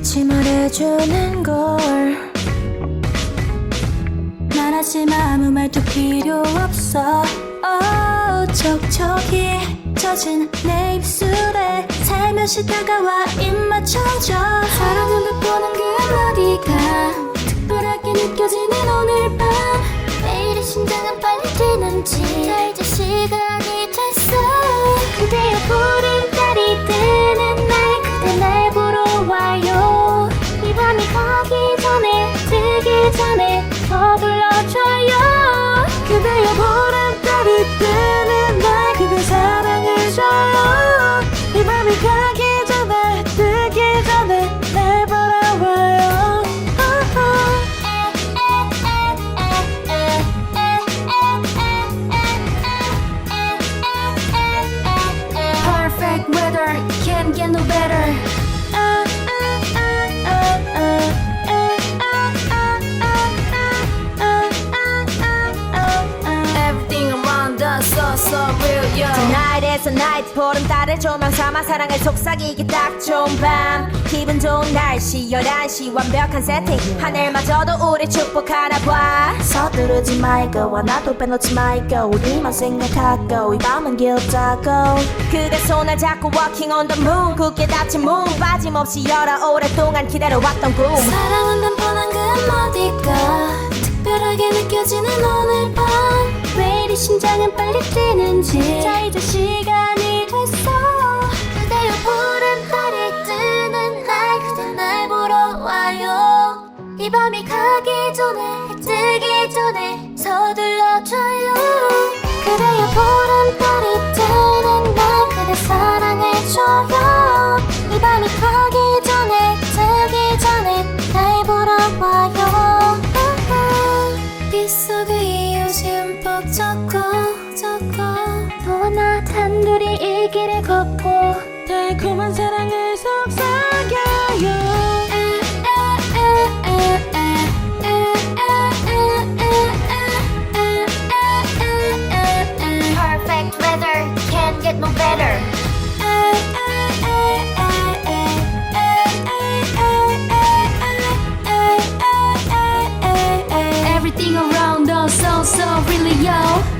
눈빛이 말해주는 걸. 말하지만 아무 말도 필요 없어. Oh, 촉촉히 젖은 내 입술에 살며시 다가와 입 맞춰줘. 사랑은 돋보는 그 어디가 특별하게 느껴지는 오늘 밤. 매일의 심장은 빨리 뛰는지 전에 서둘러줘요. 그대의 보름달이 뜨는 날 그대 사랑을 줘요. 이 밤이 가기 전에 뜨기 전에 날 보러 와요. Perfect weather can't get no better. 보름달을 조명 삼아 사랑을 속삭이기 딱 좋은 밤. 기분 좋은 날씨 11시 완벽한 세팅. 하늘마저도 우리 축복하나 봐. 서두르지 말고 나도 빼놓지 말고 우리만 생각하고 이 밤은 길다고. 그대 손을 잡고 walking on the moon. 굳게 닫힌 문 빠짐없이 열어 오랫동안 기다려왔던 꿈 사랑은 단번한 그 어디가? 특별하게 느껴지는 오늘 밤. 왜 이리 심장은 빨리 뛰는지. 자 이제 시 이 밤이 가기 전에 뜨기 전에 서둘러줘요. 그대여 보름달이 뜨는 날 그대 사랑해줘요. 이 밤이 가기 전에 뜨기 전에 날 보러 와요. 빗속에 이웃이 젖고 너와 나 단둘이 이 길을 걷고 달콤한 사랑을 Everything around us so so really yo